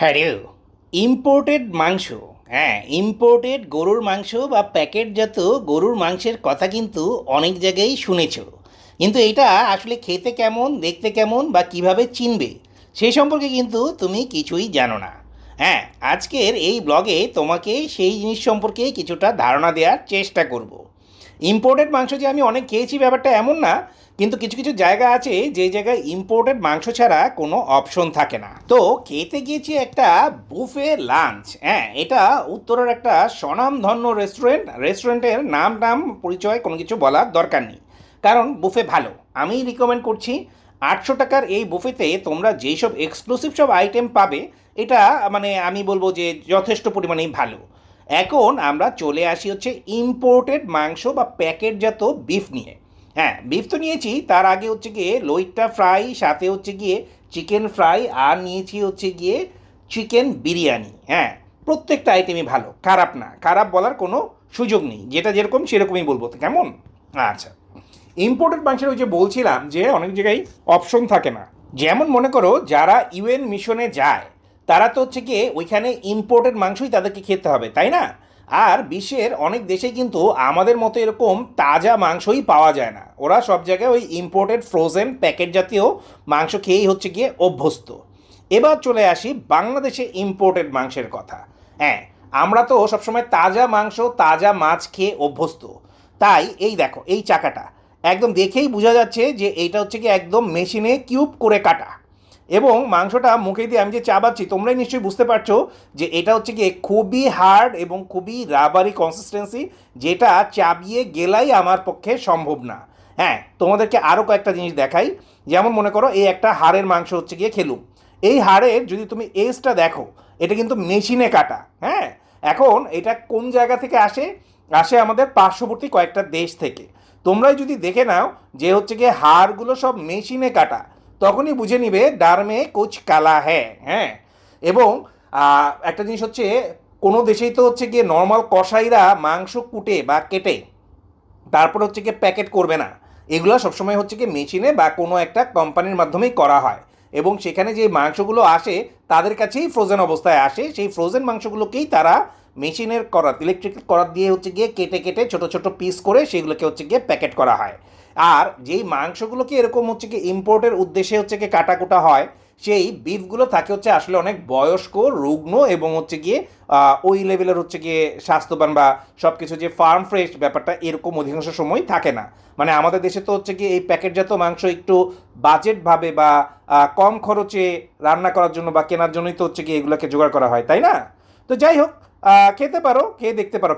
হ্যাঁ রে ইম্পোর্টেড মাংস হ্যাঁ ইম্পোর্টেড গরুর মাংস বা প্যাকেটজাত গরুর মাংসের কথা কিন্তু অনেক জায়গায় শুনেছ। কিন্তু এটা আসলে খেতে কেমন, দেখতে কেমন বা কীভাবে চিনবে, সে সম্পর্কে কিন্তু তুমি কিছুই জানো না। হ্যাঁ আজকের এই ব্লগে তোমাকে সেই জিনিস সম্পর্কে কিছুটা ধারণা দেওয়ার চেষ্টা করব। ইম্পোর্টেড মাংস যে আমি অনেক খেয়েছি ব্যাপারটা এমন না, কিন্তু কিছু কিছু জায়গা আছে যে জায়গায় ইম্পোর্টেড মাংস ছাড়া কোনো অপশন থাকে না। তো খেতে গিয়েছি একটা বুফে লাঞ্চ হ্যাঁ এটা উত্তরের একটা স্বনামধন্য রেস্টুরেন্ট রেস্টুরেন্টের নাম নাম পরিচয় কোনো কিছু বলার দরকার নেই। কারণ বুফে ভালো। আমি রিকমেন্ড করছি আটশো টাকার এই বুফেতে তোমরা যেই সব এক্সক্লুসিভ সব আইটেম পাবে, এটা মানে আমি বলব যে যথেষ্ট পরিমাণেই ভালো। এখন আমরা চলে আসি হচ্ছে ইম্পোর্টেড মাংস বা প্যাকেটজাত বিফ নিয়ে। হ্যাঁ বিফ তো নিয়েছি, তার আগে হচ্ছে গিয়ে লইট্টা ফ্রাই সাথে হচ্ছে গিয়ে চিকেন ফ্রাই আর নিয়েছি হচ্ছে গিয়ে চিকেন বিরিয়ানি। হ্যাঁ প্রত্যেকটা আইটেমই ভালো, খারাপ না, খারাপ বলার কোনো সুযোগ নেই, যেটা যেরকম সেরকমই বলব তো কেমন? আচ্ছা ইম্পোর্টেড মাংসের ওই যে বলছিলাম যে অনেক জায়গায় অপশন থাকে না। যেমন মনে করো, যারা ইউএন মিশনে যায় তারা তো হচ্ছে গিয়ে ওইখানে ইম্পোর্টেড মাংসই তাদেরকে খেতে হবে, তাই না? আর বিশ্বের অনেক দেশে কিন্তু আমাদের মতো এরকম তাজা মাংসই পাওয়া যায় না। ওরা সব জায়গায় ওই ইম্পোর্টেড ফ্রোজেন প্যাকেট জাতীয় মাংস খেয়েই হচ্ছে গিয়ে অভ্যস্ত। এবার চলে আসি বাংলাদেশে ইম্পোর্টেড মাংসের কথা। হ্যাঁ আমরা তো সবসময় তাজা মাংস, তাজা মাছ খেয়ে অভ্যস্ত। তাই এই দেখো, এই চাকাটা। একদম দেখেই বোঝা যাচ্ছে যে এইটা হচ্ছে কি একদম মেশিনে কিউব করে কাটা। এবং মাংসটা মুখে দিয়ে আমি যে চাবাচ্ছি তোমরাই নিশ্চয়ই বুঝতে পারছ যে এটা হচ্ছে কি খুবই হার্ড এবং খুবই রাবারি কনসিস্টেন্সি যেটা চাবিয়ে গেলাই আমার পক্ষে সম্ভব না। হ্যাঁ তোমাদেরকে আরও কয়েকটা জিনিস দেখাই। যেমন মনে করো, এই একটা হাড়ের মাংস হচ্ছে গিয়ে খেলুম। এই হাড়ের যদি তুমি এজটা দেখো, এটা কিন্তু মেশিনে কাটা। হ্যাঁ এখন এটা কোন জায়গা থেকে আসে? আসে আমাদের পার্শ্ববর্তী কয়েকটা দেশ থেকে। তোমরাই যদি দেখে নাও যে হচ্ছে গিয়ে হাড়গুলো সব মেশিনে কাটা তখনই বুঝে নিবে ডারমে কোচ কালা হ্যাঁ হ্যাঁ? এবং একটা জিনিস হচ্ছে, কোনো দেশেই তো হচ্ছে গিয়ে নর্মাল কষাইরা মাংস কুটে বা কেটে, তারপর হচ্ছে গিয়ে প্যাকেট করবে না। এগুলো সবসময় হচ্ছে গিয়ে মেশিনে বা কোনো একটা কোম্পানির মাধ্যমেই করা হয়। এবং সেখানে যে মাংসগুলো আসে, তাদের কাছেই ফ্রোজেন অবস্থায় আসে, সেই ফ্রোজেন মাংসগুলোকেই তারা মেশিনের করাত ইলেকট্রিক করাত দিয়ে হচ্ছে গিয়ে কেটে কেটে ছোট ছোট পিস করে সেগুলোকে হচ্ছে গিয়ে প্যাকেট করা হয়। আর যেই মাংসগুলোকে এরকম হচ্ছে কি ইম্পোর্টের উদ্দেশ্যে হচ্ছে গিয়ে কাটাকুটা হয়, সেই বিফগুলো থাকে হচ্ছে আসলে অনেক বয়স্ক, রুগ্ন এবং হচ্ছে গিয়ে ওই লেভেলের হচ্ছে গিয়ে স্বাস্থ্যবান বা সব কিছু যে ফার্ম ফ্রেশ ব্যাপারটা এরকম অধিকাংশ সময় থাকে না। মানে আমাদের দেশে তো হচ্ছে গিয়ে এই প্যাকেটজাত মাংস একটু বাজেটভাবে বা কম খরচে রান্না করার জন্য বা কেনার জন্যই তো হচ্ছে গিয়ে এগুলোকে জোগাড় করা হয়, তাই না? তো যাই হোক খেতে পারো খেয়ে দেখতে পারো